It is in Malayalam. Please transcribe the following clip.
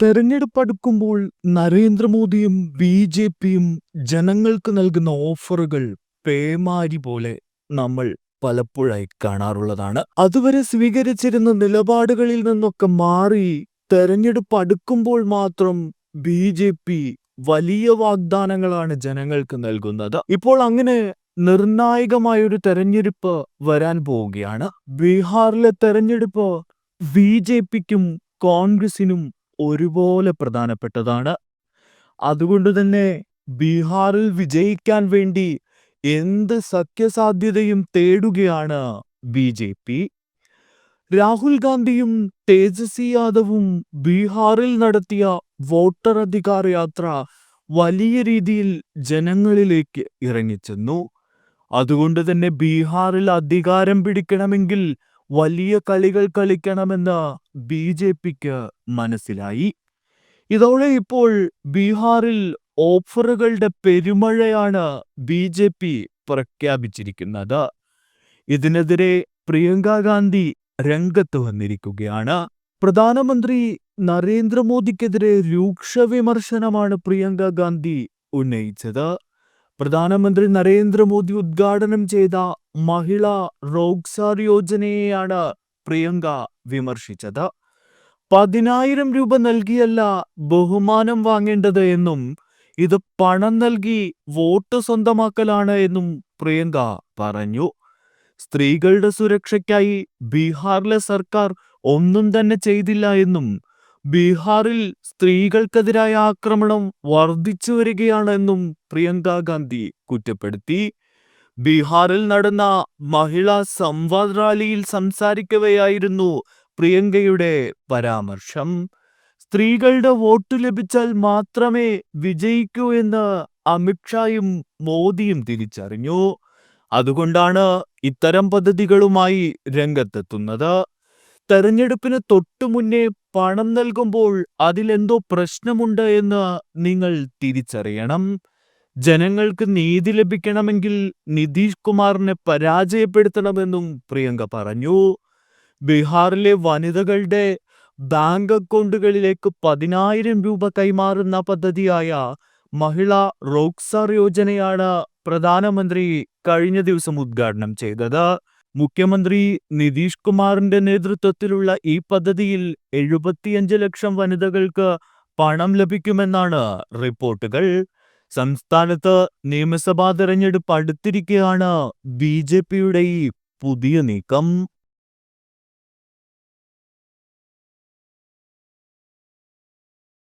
തെരഞ്ഞെടുപ്പ് അടുക്കുമ്പോൾ നരേന്ദ്രമോദിയും ബി ജെ പിയും ജനങ്ങൾക്ക് നൽകുന്ന ഓഫറുകൾ പേമാരി പോലെ നമ്മൾ പലപ്പോഴായി കാണാറുള്ളതാണ്. അതുവരെ സ്വീകരിച്ചിരുന്ന നിലപാടുകളിൽ നിന്നൊക്കെ മാറി തെരഞ്ഞെടുപ്പ് അടുക്കുമ്പോൾ മാത്രം ബി ജെ പി വലിയ വാഗ്ദാനങ്ങളാണ് ജനങ്ങൾക്ക് നൽകുന്നത്. ഇപ്പോൾ അങ്ങനെ നിർണായകമായ ഒരു തെരഞ്ഞെടുപ്പ് വരാൻ പോവുകയാണ്. ബീഹാറിലെ തെരഞ്ഞെടുപ്പ് ബി ജെ പിക്കും കോൺഗ്രസിനും ഒരുപോലെ പ്രധാനപ്പെട്ടതാണ്. അതുകൊണ്ട് തന്നെ ബീഹാറിൽ വിജയിക്കാൻ വേണ്ടി എന്ത് സഖ്യസാധ്യതയും തേടുകയാണ് ബി ജെ പി. രാഹുൽ ഗാന്ധിയും തേജസ്വി യാദവും ബീഹാറിൽ നടത്തിയ വോട്ടർ അധികാർ യാത്ര വലിയ രീതിയിൽ ജനങ്ങളിലേക്ക് ഇറങ്ങിച്ചെന്നു. അതുകൊണ്ട് തന്നെ ബീഹാറിൽ അധികാരം പിടിക്കണമെങ്കിൽ വലിയ കളികൾ കളിക്കണമെന്ന് ബി ജെ പിക്ക് മനസ്സിലായി. ഇതോടെ ഇപ്പോൾ ബീഹാറിൽ ഓഫറുകളുടെ പെരുമഴയാണ് ബി ജെ പി പ്രഖ്യാപിച്ചിരിക്കുന്നത്. ഇതിനെതിരെ പ്രിയങ്ക ഗാന്ധി രംഗത്ത് വന്നിരിക്കുകയാണ്. പ്രധാനമന്ത്രി നരേന്ദ്രമോദിക്കെതിരെ രൂക്ഷ വിമർശനമാണ് പ്രിയങ്ക ഗാന്ധി ഉന്നയിച്ചത്. പ്രധാനമന്ത്രി നരേന്ദ്രമോദി ഉദ്ഘാടനം ചെയ്ത മഹിളാ റോഗ്സാർ യോജനയെയാണ് പ്രിയങ്ക വിമർശിച്ചത്. പതിനായിരം രൂപ നൽകിയല്ല ബഹുമാനം വാങ്ങേണ്ടത് എന്നും ഇത് പണം നൽകി വോട്ട് സ്വന്തമാക്കലാണ് എന്നും പ്രിയങ്ക പറഞ്ഞു. സ്ത്രീകളുടെ സുരക്ഷയ്ക്കായി ബീഹാറിലെ സർക്കാർ ഒന്നും തന്നെ ചെയ്തില്ല എന്നും ബീഹാറിൽ സ്ത്രീകൾക്കെതിരായ ആക്രമണം വർദ്ധിച്ചു വരികയാണെന്നും പ്രിയങ്ക ഗാന്ധി കുറ്റപ്പെടുത്തി. ബീഹാറിൽ നടന്ന മഹിളാ സംവാദ് റാലിയിൽ സംസാരിക്കവെയായിരുന്നു പ്രിയങ്കയുടെ പരാമർശം. സ്ത്രീകളുടെ വോട്ട് ലഭിച്ചാൽ മാത്രമേ വിജയിക്കൂ എന്ന് അമിത്ഷായും മോദിയും തിരിച്ചറിഞ്ഞു. അതുകൊണ്ടാണ് ഇത്തരം പദ്ധതികളുമായി രംഗത്തെത്തുന്നത്. തെരഞ്ഞെടുപ്പിന് തൊട്ടു മുന്നേ പണം നൽകുമ്പോൾ അതിലെന്തോ പ്രശ്നമുണ്ട് എന്ന് നിങ്ങൾ തിരിച്ചറിയണം. ജനങ്ങൾക്ക് നീതി ലഭിക്കണമെങ്കിൽ നിതീഷ് കുമാറിനെ പരാജയപ്പെടുത്തണമെന്നും പ്രിയങ്ക പറഞ്ഞു. ബീഹാറിലെ വനിതകളുടെ ബാങ്ക് അക്കൗണ്ടുകളിലേക്ക് പതിനായിരം രൂപ കൈമാറുന്ന പദ്ധതിയായ മഹിളാ റോക്സാർ യോജനയാണ് പ്രധാനമന്ത്രി കഴിഞ്ഞ ദിവസം ഉദ്ഘാടനം ചെയ്തത്. മുഖ്യമന്ത്രി നിതീഷ് കുമാറിന്റെ നേതൃത്വത്തിലുള്ള ഈ പദ്ധതിയിൽ എഴുപത്തിയഞ്ച് ലക്ഷം വനിതകൾക്ക് പണം ലഭിക്കുമെന്നാണ് റിപ്പോർട്ടുകൾ. സംസ്ഥാനത്ത് നിയമസഭാ തെരഞ്ഞെടുപ്പ് അടുത്തിരിക്കുകയാണ് ബി ജെ പിയുടെ ഈ പുതിയ നീക്കം.